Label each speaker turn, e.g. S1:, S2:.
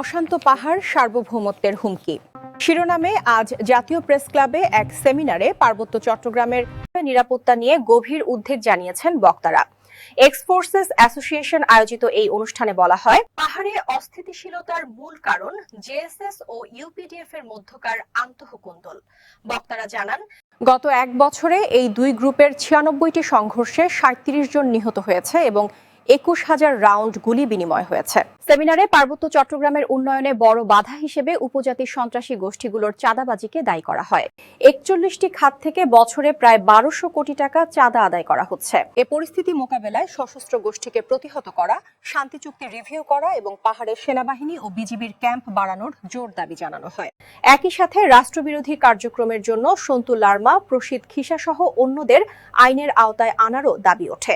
S1: অশান্ত পাহাড় সার্বভৌমত্বের হুমকি। শিরোনামে আজ জাতীয় প্রেস ক্লাবে এক সেমিনারে পার্বত্য চট্টগ্রামের নিরাপত্তা নিয়ে গভীর উদ্বেগ জানিয়েছেন বক্তারা। এক্সফোর্সেস অ্যাসোসিয়েশন আয়োজিত এই অনুষ্ঠানে বলা হয়, পাহাড়ে অস্থিতিশীলতার মূল কারণ জেএসএস ও ইউপিডিএফ এর মধ্যকার আন্তঃকুন্দল। বক্তারা জানান, গত এক বছরে এই দুই গ্রুপের ছিয়ানব্বইটি সংঘর্ষে সাঁত্রিশ জন নিহত হয়েছে এবং একুশ হাজার রাউন্ড গুলি বিনিময় হয়েছে। সেমিনারে পার্বত্য চট্টগ্রামের উন্নয়নে বড় বাধা হিসেবে উপজাতি সন্ত্রাসী গোষ্ঠীগুলোর চাঁদাবাজিকে দায়ী করা হয়। একচল্লিশটি খাত থেকে বছরে প্রায় বারোশো কোটি টাকা চাঁদা আদায় করা হচ্ছে। এ পরিস্থিতি মোকাবেলায় সশস্ত্র গোষ্ঠীকে প্রতিহত করা, শান্তি চুক্তি রিভিউ করা এবং পাহাড়ের সেনাবাহিনী ও বিজিবির ক্যাম্প বাড়ানোর জোর দাবি জানানো হয়। একই সাথে রাষ্ট্রবিরোধী কার্যক্রমের জন্য সন্তু লার্মা প্রসিদ খিসা সহ অন্যদের আইনের আওতায় আনারও দাবি ওঠে।